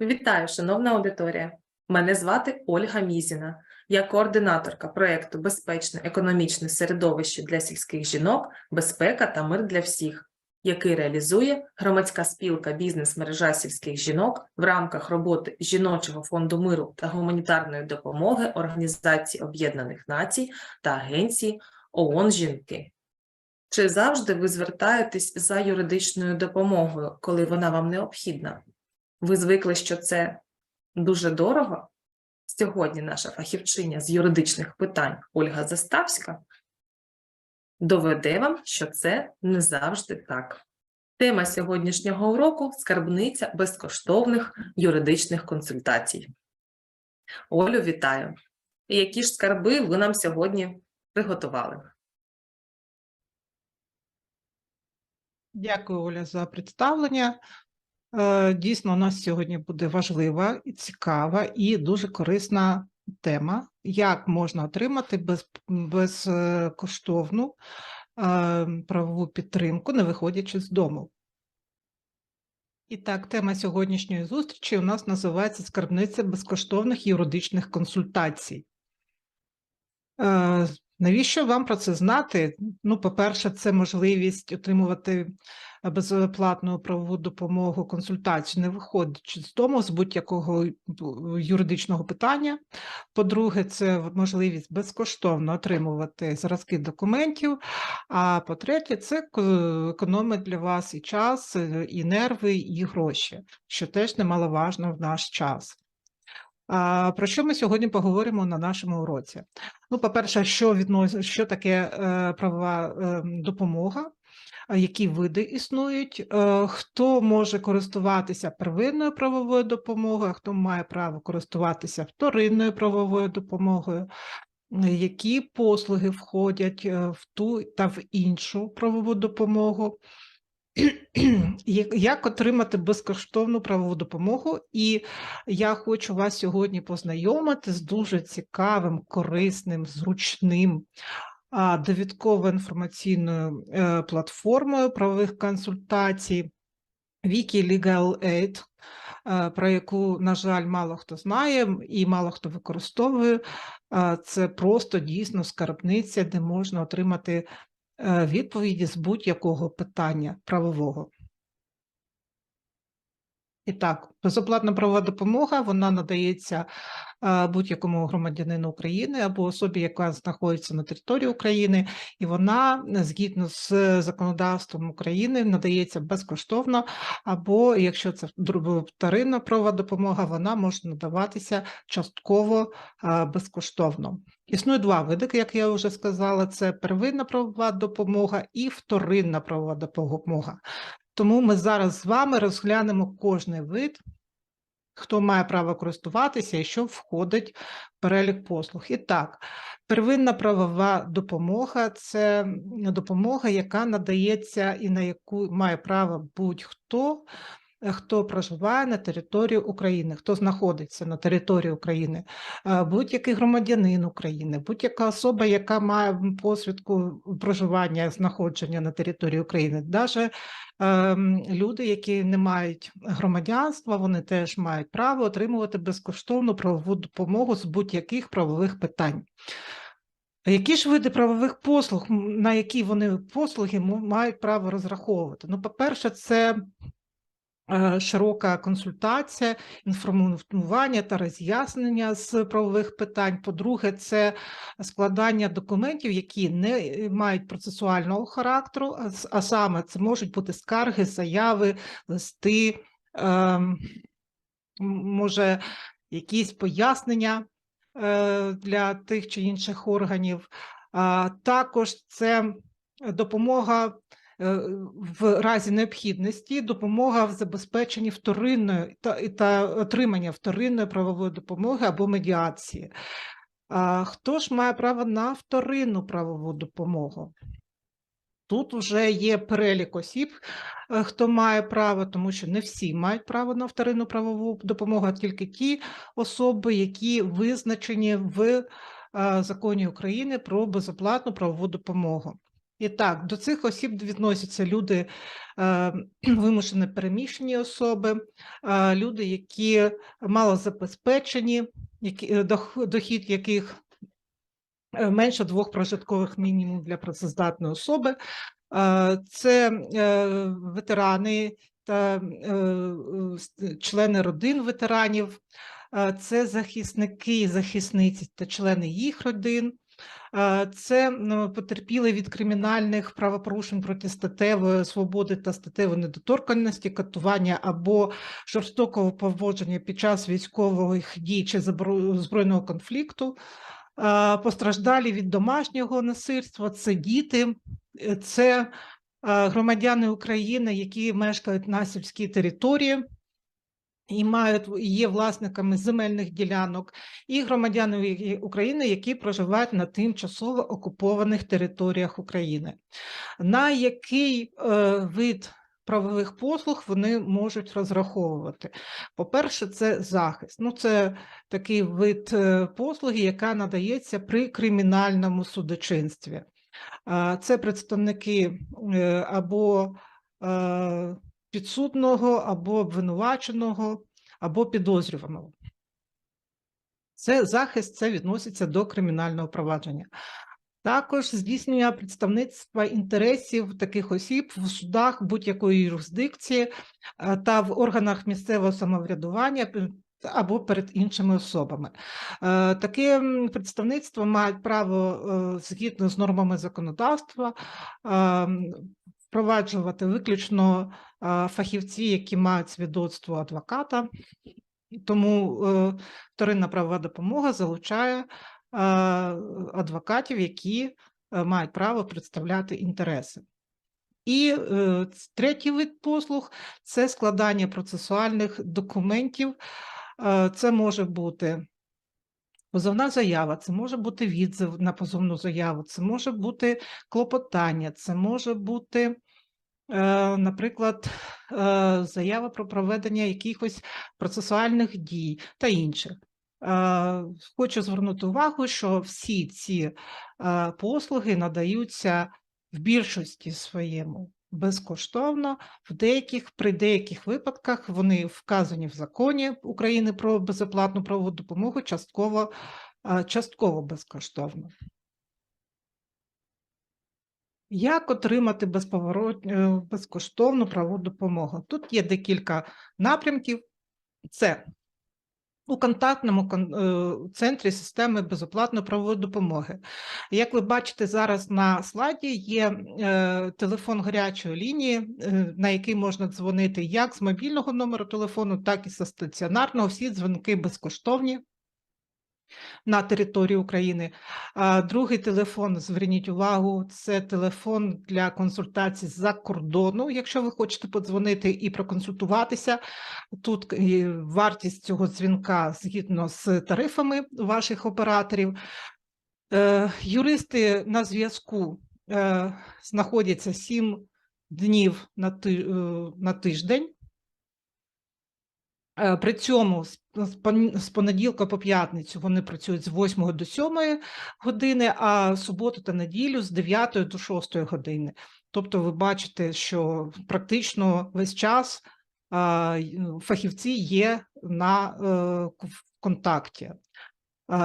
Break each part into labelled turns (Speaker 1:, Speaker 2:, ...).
Speaker 1: Вітаю, шановна аудиторія. Мене звати Ольга Мізіна. Я координаторка проєкту Безпечне економічне середовище для сільських жінок, безпека та мир для всіх, який реалізує громадська спілка бізнес-мережа сільських жінок в рамках роботи Жіночого фонду миру та гуманітарної допомоги Організації Об'єднаних Націй та Агенції ООН Жінки. Чи завжди ви звертаєтесь за юридичною допомогою, коли вона вам необхідна? Ви звикли, що це дуже дорого? Сьогодні наша фахівчиня з юридичних питань Ольга Заставська доведе вам, що це не завжди так. Тема сьогоднішнього уроку скарбниця безкоштовних юридичних консультацій. Олю, вітаю! Які ж скарби ви нам сьогодні приготували?
Speaker 2: Дякую, Оля, за представлення. Е, Дійсно, у нас сьогодні буде важлива і цікава і дуже корисна тема, як можна отримати без, безкоштовну е, правову підтримку, не виходячи з дому. І так, тема сьогоднішньої зустрічі у нас називається Скарбниця безкоштовних юридичних консультацій. Е, Навіщо вам про це знати? Ну, по-перше, це можливість отримувати безоплатну правову допомогу, консультацію, не виходячи з дому з будь-якого юридичного питання. По-друге, це можливість безкоштовно отримувати зразки документів. А по-третє, це ко- економить для вас і час, е, і нерви, і гроші, що теж немаловажно в наш час. Про що ми сьогодні поговоримо на нашому уроці? Ну, по-перше, що віднос... що таке е, правова е, допомога, які види існують, е, хто може користуватися первинною правовою допомогою, хто має право користуватися вторинною правовою допомогою, які послуги входять е, в ту та в іншу правову допомогу. Як- отримати безкоштовну правову допомогу? І я хочу вас сьогодні познайомити з дуже цікавим, корисним, зручним а, довідково-інформаційною е, платформою правових консультацій Wiki Legal Aid, е, про яку, на жаль, мало хто знає і мало хто використовує. Це просто дійсно скарбниця, де можна отримати відповіді з будь-якого питання правового. І так, безоплатна правова допомога вона надається е, будь-якому громадянину України або особі, яка знаходиться на території України, і вона е, згідно з законодавством України надається безкоштовно, або якщо це вторинна правова допомога, вона може надаватися частково е, безкоштовно. Існує два види, як я вже сказала: це первинна правова допомога і вторинна правова допомога. Тому ми зараз з вами розглянемо кожний вид, хто має право користуватися і що входить в перелік послуг. І так, первинна правова допомога це допомога, яка надається і на яку має право будь-хто, хто проживає на території України, хто знаходиться на території України, е, будь-який громадянин України, будь-яка особа, яка має посвідку проживання, знаходження на території України, навіть ем, люди, які не мають громадянства, вони теж мають право отримувати безкоштовну правову допомогу з будь-яких правових питань. Які ж види правових послуг, на які вони послуги мають право розраховувати? Ну, по-перше, це е, широка консультація, інформування та роз'яснення з правових питань. По-друге, це складання документів, які не е, мають процесуального характеру, а, саме це можуть бути скарги, заяви, листи, ем, може, якісь пояснення е, для тих чи інших органів. Також це допомога е, в разі необхідності, допомога в забезпеченні вторинної та, та отримання вторинної правової допомоги або медіації. А хто ж має право на вторинну правову допомогу? Тут вже є перелік осіб, е, хто має право, тому що не всі мають право на вторинну правову допомогу, а тільки ті особи, які визначені в е, законі України про безоплатну правову допомогу. І так, до цих осіб відносяться люди, е, вимушено переміщені особи, е, люди, які малозабезпечені, які, е, дохід яких менше двох прожиткових мінімумів для працездатної особи. Це ветерани та члени родин ветеранів, це захисники, захисниці та члени їх родин. Це ну, потерпіли від кримінальних правопорушень проти статевої свободи та статевої недоторканності, катування або жорстокого поводження під час військових дій чи збройного конфлікту. Постраждалі від домашнього насильства, це діти, це громадяни України, які мешкають на сільській території і мають є власниками земельних ділянок, і громадяни України, які проживають на тимчасово окупованих територіях України. На який е, вид правових послуг вони можуть розраховувати? По-перше, це захист. Ну, це такий вид е, послуги, яка надається при кримінальному судочинстві. Це представники е, або е, підсудного, або обвинуваченого, або підозрюваного. Це захист, це відноситься до кримінального провадження. Також здійснення представництва інтересів таких осіб в судах будь-якої юрисдикції е, та в органах місцевого самоврядування або перед іншими особами. Е, Таке представництво мають право е, згідно з нормами законодавства е, м, впроваджувати виключно фахівці, які мають свідоцтво адвоката. Тому е, вторинна правова допомога залучає адвокатів, які е, мають право представляти інтереси. І е, третій вид послуг це складання процесуальних документів. Це може бути позовна заява, це може бути відзив на позовну заяву, це може бути клопотання, це може бути, е, наприклад, е, заява про проведення якихось процесуальних дій та інше. Е, Хочу звернути увагу, що всі ці послуги надаються в більшості своєму безкоштовно. В деяких при деяких випадках вони вказані в законі України про безоплатну правову допомогу частково, частково безкоштовно. Як отримати е, безкоштовну правову допомогу? Тут є декілька напрямків. Це у контактному кон- е, центрі системи безоплатної правової допомоги. Як ви бачите зараз на слайді, є е, телефон гарячої лінії, е, на який можна дзвонити як з мобільного номеру телефону, так і зі стаціонарного. Всі дзвінки безкоштовні на території України. А другий телефон, зверніть увагу, це телефон для консультацій з-за кордону. Якщо ви хочете подзвонити і проконсультуватися, тут е, вартість цього дзвінка згідно з тарифами ваших операторів. Е, Юристи на зв'язку е, знаходяться 7 днів на, ти, на тиждень. Е, При цьому з з пон- з понеділка по п'ятницю вони працюють з 8 до 7 години, а суботу та неділю з 9 до 6 години. Тобто ви бачите, що практично весь час й- ну, фахівці є на е, контакті.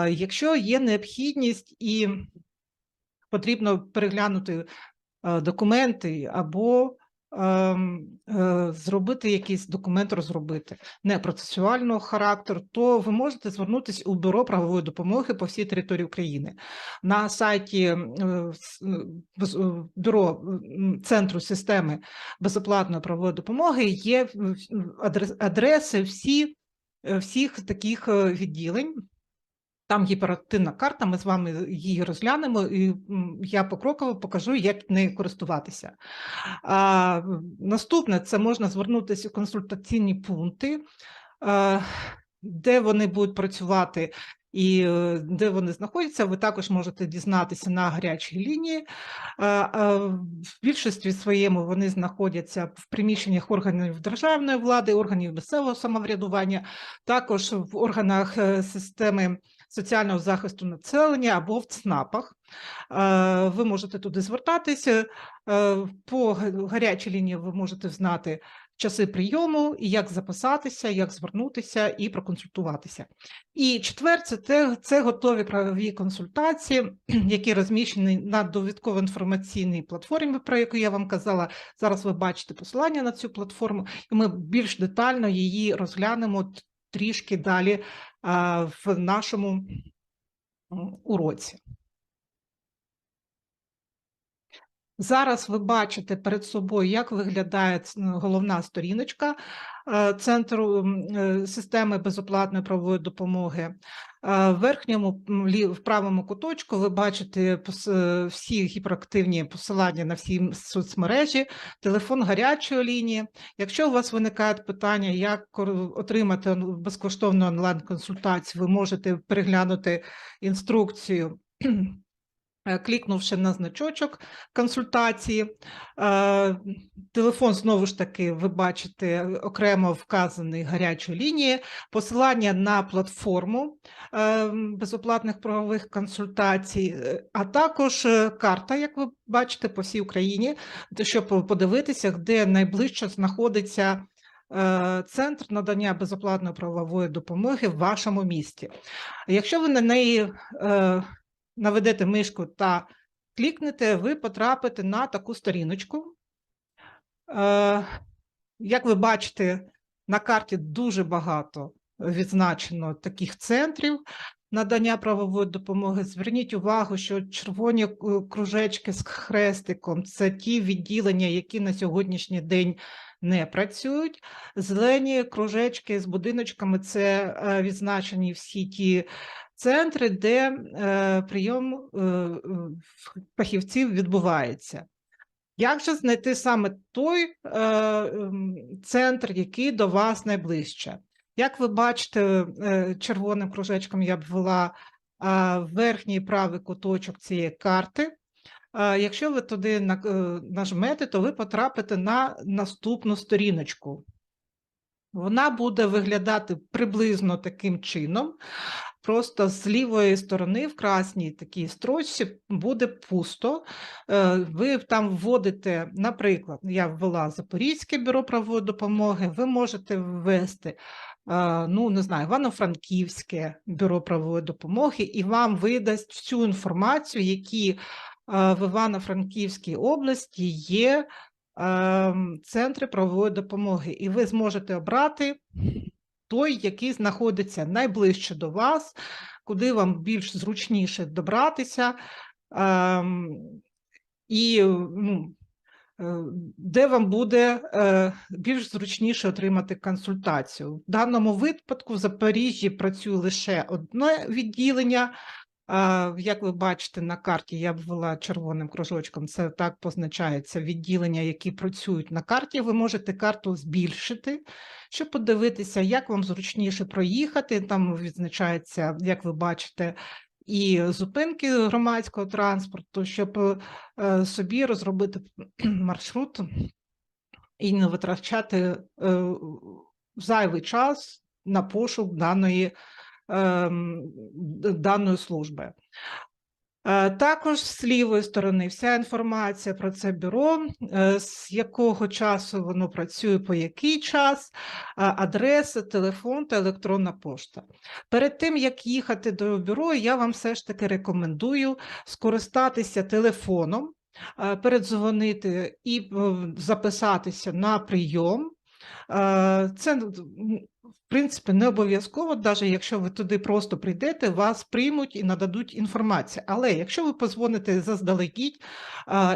Speaker 2: Якщо є необхідність і потрібно переглянути е, документи або е, зробити якийсь документ, розробити не процесуального характеру, то ви можете звернутися у бюро правової допомоги по всій території України. На сайті е, е, е, бюро центру системи безоплатної правової допомоги є адреси всі, е, всіх таких е, відділень. Там гіперактивна карта, ми з вами її розглянемо, і я покроково покажу, як нею користуватися. А, наступне це можна звернутися у консультаційні пункти, е, де вони будуть працювати і е, де вони знаходяться. Ви також можете дізнатися на гарячій лінії. В більшості своєму вони знаходяться в приміщеннях органів державної влади, органів місцевого самоврядування, також в органах е, системи соціального захисту населення або в ЦНАПах. Е, Ви можете туди звертатися. Е, По гарячій лінії ви можете знати часи прийому, як записатися, як звернутися і проконсультуватися. І четверте, це, це готові правові консультації, які розміщені на довідково-інформаційній платформі, про яку я вам казала. Зараз ви бачите посилання на цю платформу, і ми більш детально її розглянемо трішки далі в нашому уроці. Зараз ви бачите перед собою, як виглядає головна сторіночка е, Центру е, системи безоплатної правової допомоги. Е, В верхньому в правому куточку ви бачите всі гіперактивні посилання на всі соцмережі, телефон гарячої лінії. Якщо у вас виникають питання, як отримати безкоштовну онлайн-консультацію, ви можете переглянути інструкцію. Е, Клікнувши на значочок консультації, Е, телефон знову ж таки ви бачите окремо вказаний гарячої лінії, посилання на платформу е, безоплатних правових консультацій, а також карта, як ви бачите, по всій Україні, щоб подивитися, де найближче знаходиться центр надання безоплатної правової допомоги в вашому місті. Якщо ви на неї наведете мишку та клікнете, ви потрапите на таку сторіночку. Е, Як ви бачите, на карті дуже багато відзначено таких центрів надання правової допомоги. Зверніть увагу, що червоні кружечки з хрестиком це ті відділення, які на сьогоднішній день не працюють. Зелені кружечки з будиночками це е, відзначені всі ті центри, де е, прийом е, е, фахівців відбувається. Як же знайти саме той е, центр, який до вас найближче? Як ви бачите, е, червоним кружечком я ввела е, верхній правий куточок цієї карти. Е, Якщо ви туди нажмете, то ви потрапите на наступну сторіночку. Вона буде виглядати приблизно таким чином. Просто з лівої сторони в красній такій строчці буде пусто. Е, Ви там вводите, наприклад, я ввела Запорізьке бюро правової допомоги, ви можете ввести, е, ну, не знаю, Івано-Франківське бюро правової допомоги, і вам видасть всю інформацію, які е, в Івано-Франківській області є ем, центри правової допомоги, і ви зможете обрати той, який знаходиться найближче до вас, куди вам більш зручніше добратися, ем, і ну, е, де вам буде е, більш зручніше отримати консультацію. В даному випадку в Запоріжжі працює лише одне відділення. Як ви бачите на карті, я ввела червоним кружочком, це так позначається відділення, які працюють на карті. Ви можете карту збільшити, щоб подивитися, як вам зручніше проїхати. Там відзначається, як ви бачите, і зупинки громадського транспорту, щоб е, собі розробити маршрут і не витрачати е, зайвий час на пошук даної, даної служби. Е, Також з лівої сторони вся інформація про це бюро, е, з якого часу воно працює, по який час, адреса, телефон та електронна пошта. Перед тим, як їхати до бюро, я вам все ж таки рекомендую скористатися телефоном, е, передзвонити і записатися на прийом. Е, Це ну, в принципі не обов'язково, навіть якщо ви туди просто прийдете, вас приймуть і нададуть інформацію. Але якщо ви позвоните заздалегідь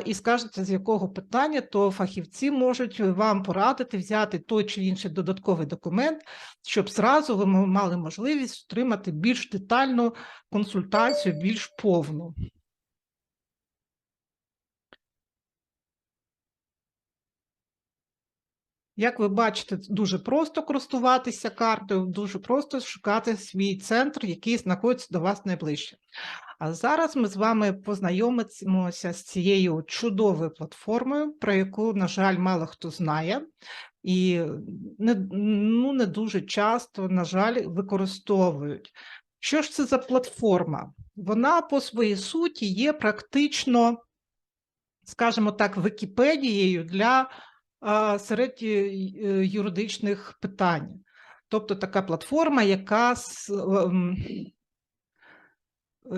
Speaker 2: і скажете, з якого питання, то фахівці можуть вам порадити взяти той чи інший додатковий документ, щоб зразу ви мали можливість отримати більш детальну консультацію, більш повну. Як ви бачите, дуже просто користуватися картою, дуже просто шукати свій центр, який знаходиться до вас найближче. А зараз ми з вами познайомимося з цією чудовою платформою, про яку, на жаль, мало хто знає, і не, ну, не дуже часто, на жаль, використовують. Що ж це за платформа? Вона по своїй суті є практично, скажімо так, Вікіпедією для серед е, е, юридичних питань. Тобто така платформа, яка, е,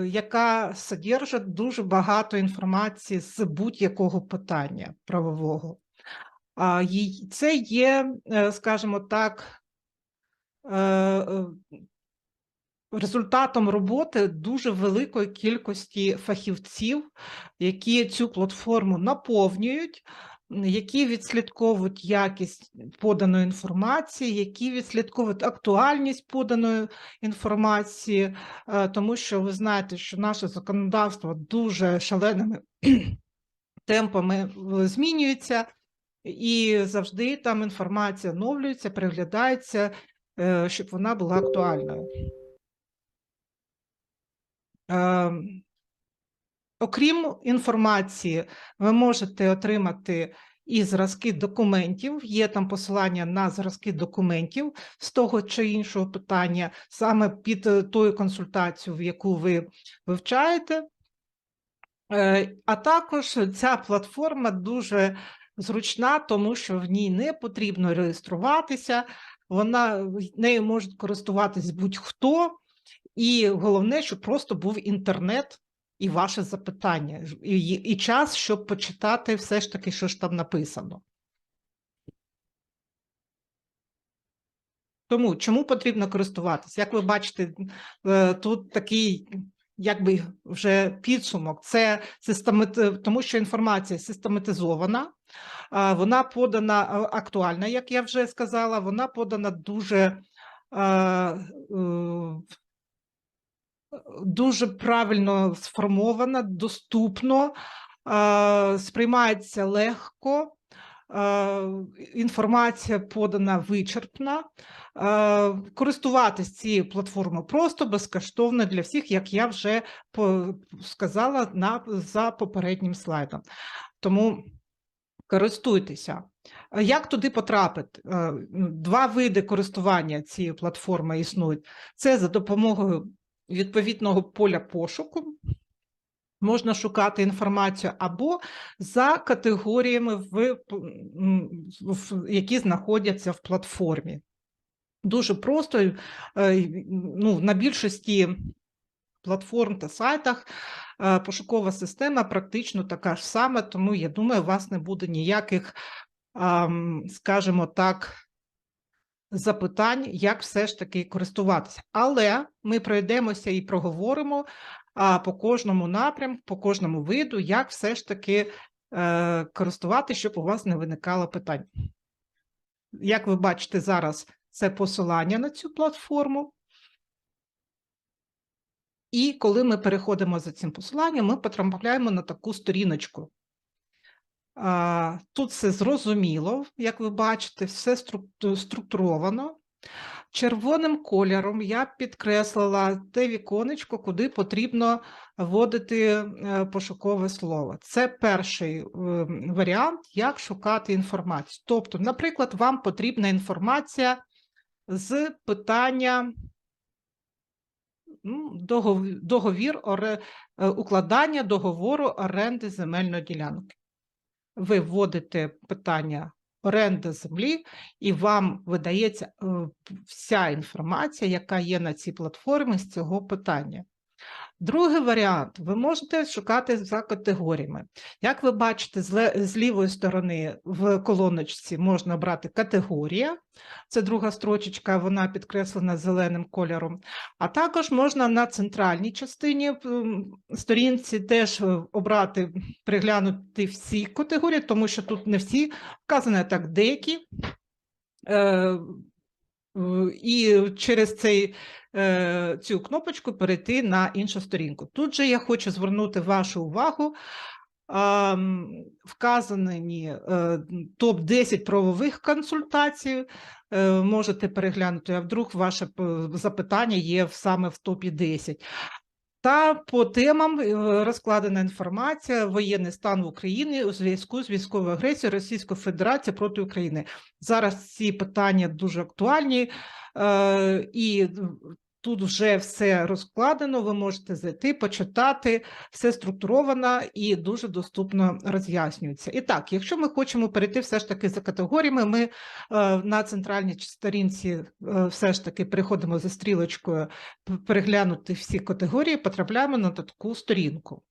Speaker 2: яка содержить дуже багато інформації з будь-якого питання правового. Це є, скажімо так, результатом роботи дуже великої кількості фахівців, які цю платформу наповнюють, які відслідковують якість поданої інформації, які відслідковують актуальність поданої інформації, е, тому що ви знаєте, що наше законодавство дуже шаленими темпами змінюється, і завжди там інформація оновлюється, переглядається, е, щоб вона була актуальною. Окрім інформації, ви можете отримати і зразки документів. Є там посилання на зразки документів з того чи іншого питання, саме під е, тою консультацію, яку ви вивчаєте. Е, А також ця платформа дуже зручна, тому що в ній не потрібно реєструватися, вона нею можуть користуватись будь-хто, і головне, щоб просто був інтернет і ваше запитання, і, і час, щоб почитати все ж таки, що ж там написано. Тому чому потрібно користуватися? Як ви бачите, е, тут такий якби вже підсумок. Це системати... тому що інформація систематизована, вона подана актуальна, як я вже сказала, вона подана дуже. Дуже правильно сформована, доступно, сприймається легко, інформація подана вичерпна. Користуватись цією платформою просто безкоштовно для всіх, як я вже сказала на, за попереднім слайдом. Тому користуйтеся. Як туди потрапити? Е, Два види користування цією платформою існують. Це за допомогою відповідного поля пошуку. Можна шукати інформацію або за категоріями, в, в- які знаходяться в платформі. Дуже просто е, ну, на більшості платформ та сайтах е, пошукова система практично така ж сама, тому я думаю, у вас не буде ніяких, скажімо так, запитань, як все ж таки користуватися. Але ми пройдемося і проговоримо по кожному напрямку, по кожному виду, як все ж таки е, користувати, щоб у вас не виникало питань. Як ви бачите зараз, це посилання на цю платформу. І коли ми переходимо за цим посиланням, ми потрапляємо на таку сторіночку. Тут все зрозуміло, як ви бачите, все структуровано. Червоним кольором я підкреслила те віконечко, куди потрібно вводити е, пошукове слово. Це перший е, варіант, як шукати інформацію. Тобто, наприклад, вам потрібна інформація з питання ну, договір е, укладання договору оренди земельної ділянки. Ви вводите питання оренди землі, і вам видається е, вся інформація, яка є на цій платформі з цього питання. Другий варіант ви можете шукати за категоріями. Як ви бачите, з лівої сторони в колоночці можна обрати категорія, це друга строчечка, вона підкреслена зеленим кольором. А також можна на центральній частині сторінці теж е, обрати, переглянути всі категорії, тому що тут не всі вказані, а так деякі. Е, е, І через цей, е, цю кнопочку перейти на іншу сторінку. Тут же я хочу звернути вашу увагу. Вказані топ-10 правових консультацій. е, Можете переглянути, а вдруг ваше запитання є саме в топі 10. Та по темам е, розкладена інформація воєнний стан в Україні у зв'язку з військовою агресією Російської Федерації проти України. Зараз ці питання дуже актуальні, е, і Тут вже все розкладено, ви можете зайти, почитати, все структуровано і дуже доступно роз'яснюється. І так, якщо ми хочемо перейти все ж таки за категоріями, ми е, на центральній сторінці е, все ж таки переходимо за стрілочкою, переглянути всі категорії, потрапляємо на таку сторінку.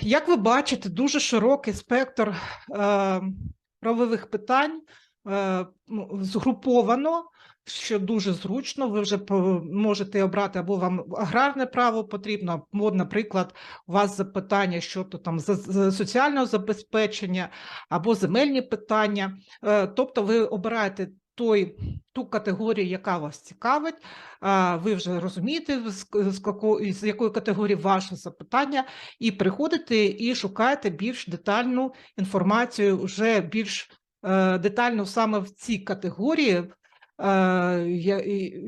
Speaker 2: Як ви бачите, дуже широкий спектр е, правових питань згруповано, що дуже зручно. Ви вже можете обрати або вам аграрне право потрібно, або, наприклад, у вас запитання щодо там за- соціального забезпечення або земельні питання. Е, Тобто ви обираєте той, ту категорію, яка вас цікавить. Ви вже розумієте, з, якої категорії ваше запитання, і приходите і шукаєте більш детальну інформацію, вже більш е, детально саме в цій категорії, е,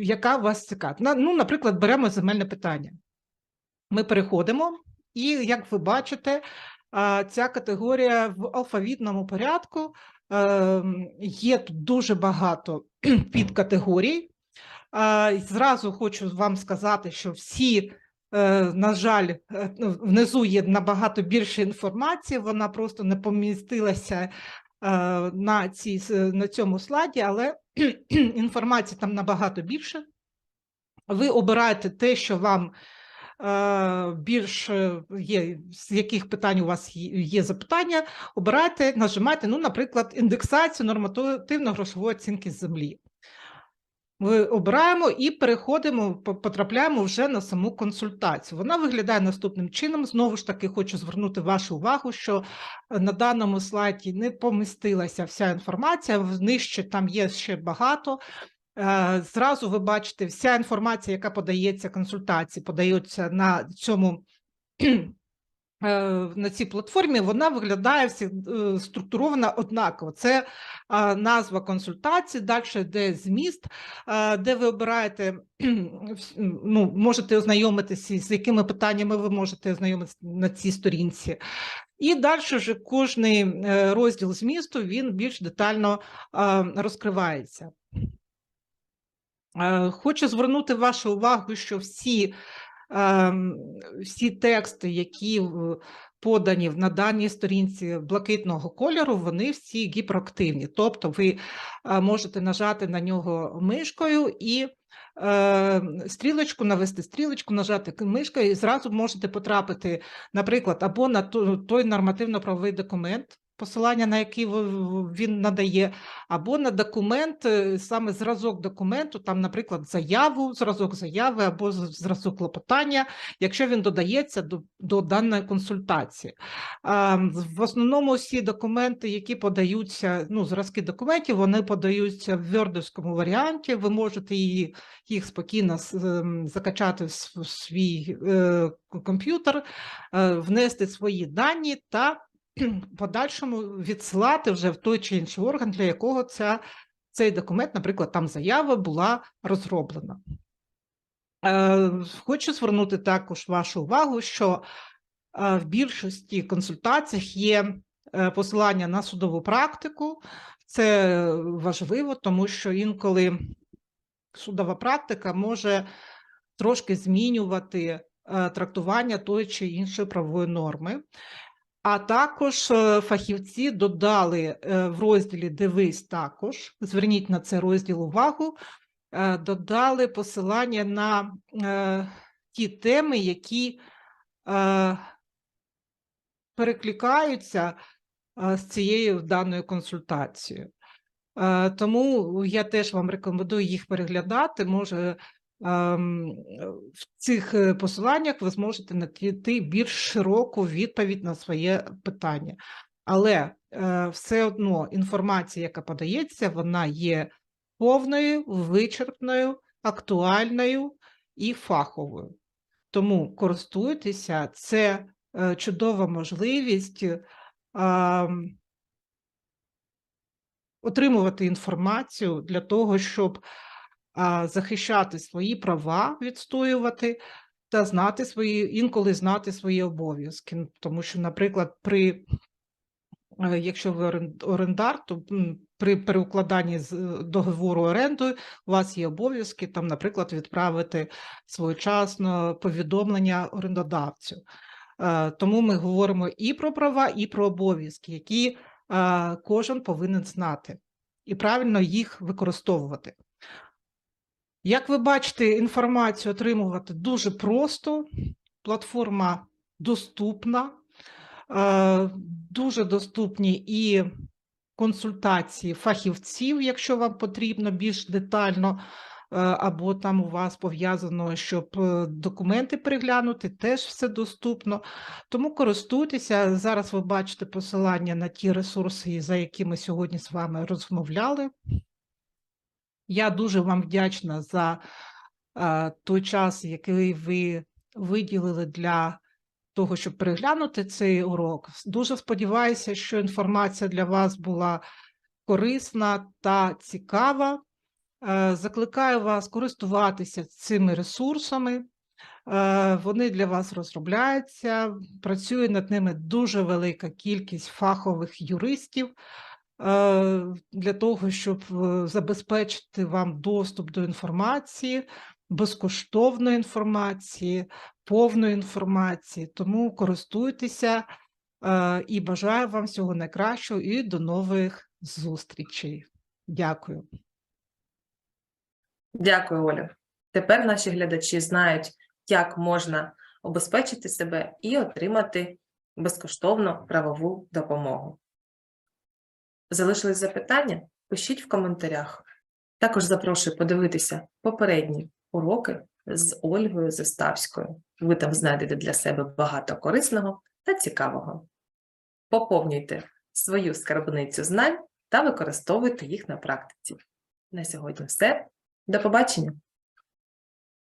Speaker 2: яка вас цікавить. Ну, наприклад, беремо земельне питання. Ми переходимо, і як ви бачите, ця категорія в алфавітному порядку. Є тут дуже багато підкатегорій. Зразу хочу вам сказати, що всі, е, на жаль, е, внизу є набагато більше інформації, вона просто не помістилася е, на, цій, на цьому слайді, але інформації там набагато більше. Ви обираєте те, що вам е, більш е, є, з яких питань у вас є запитання, обирайте, нажимайте, ну, наприклад, індексацію нормативно-грошової оцінки землі. Ми обираємо і переходимо, потрапляємо вже на саму консультацію. Вона виглядає наступним чином. Знову ж таки, хочу звернути вашу увагу, що е, на даному слайді не помістилася вся інформація, в- нижче там є ще багато. Е, Зразу ви бачите, вся інформація, яка подається консультації, подається на цьому на цій платформі, вона виглядає всі е, структурована однаково. Це е, назва консультації, далі йде зміст, е, де ви обираєте, ну, можете ознайомитися, з якими питаннями ви можете ознайомитися на цій сторінці. І далі вже кожний е, розділ змісту він більш детально е, розкривається. Е, Хочу звернути вашу увагу, що всі, всі тексти, які подані на даній сторінці блакитного кольору, вони всі гіперактивні. Тобто ви е, можете нажати на нього мишкою і е, стрілочку, навести стрілочку, нажати мишкою, і зразу можете потрапити, наприклад, або на той нормативно-правовий документ, посилання на в- він надає, або на документ, е, саме зразок документу, там, наприклад, заяву, зразок заяви або зразок клопотання, якщо він додається до, до даної консультації. В основному всі документи, які подаються, ну, зразки документів, вони подаються в вердовському варіанті. Ви можете її, їх спокійно ем, закачати в свій е, комп'ютер, е, внести свої дані та подальшому відсилати вже в той чи інший орган, для якого ця, цей документ, наприклад, там заява була розроблена. Е, Хочу звернути також вашу увагу, що е, в більшості консультаціях є е, посилання на судову практику. Це важливо, тому що інколи судова практика може трошки змінювати е, трактування тої чи іншої правової норми. А також е, фахівці додали е, в розділі Дивись також, зверніть на це розділ увагу, е, додали посилання на ті теми, які перекликаються з цією даною консультацією. Тому я теж вам рекомендую їх переглядати. Може, в цих е, посиланнях ви зможете знайти більш широку відповідь на своє питання. Але е, все одно інформація, яка подається, вона є повною, вичерпною, актуальною і фаховою. Тому користуйтеся, це е, чудова можливість. ем, отримувати інформацію для того, щоб захищати свої права, відстоювати та знати свої, інколи знати свої обов'язки. Тому що, наприклад, при е, якщо ви орендар, то при переукладанні е, договору оренди у вас є обов'язки, там, наприклад, відправити своєчасно повідомлення орендодавцю. Е, Тому ми говоримо і про права, і про обов'язки, які кожен повинен знати і правильно їх використовувати. Як ви бачите, інформацію отримувати дуже просто, платформа доступна, е, дуже доступні і консультації фахівців, якщо вам потрібно більш детально, е, або там у вас пов'язано, щоб е, документи переглянути, теж все доступно. Тому користуйтеся. Зараз ви бачите посилання на ті ресурси, за які ми сьогодні з вами розмовляли. Я дуже вам вдячна за е, той час, який ви виділили для того, щоб переглянути цей урок. Дуже сподіваюся, що інформація для вас була корисна та цікава. Е, Закликаю вас користуватися цими ресурсами. Е, Вони для вас розробляються, працює над ними дуже велика кількість фахових юристів для того, щоб е, забезпечити вам доступ до інформації, безкоштовної інформації, повної інформації. Тому користуйтеся е, і бажаю вам всього найкращого і до нових зустрічей. Дякую.
Speaker 1: Дякую, Оля. Тепер наші глядачі знають, як можна обезпечити себе і отримати безкоштовну правову допомогу. Залишились запитання? Пишіть в коментарях. Також запрошую подивитися попередні уроки з Ольгою Заставською. Ви там знайдете для себе багато корисного та цікавого. Поповнюйте свою скарбницю знань та використовуйте їх на практиці. На сьогодні все. До побачення!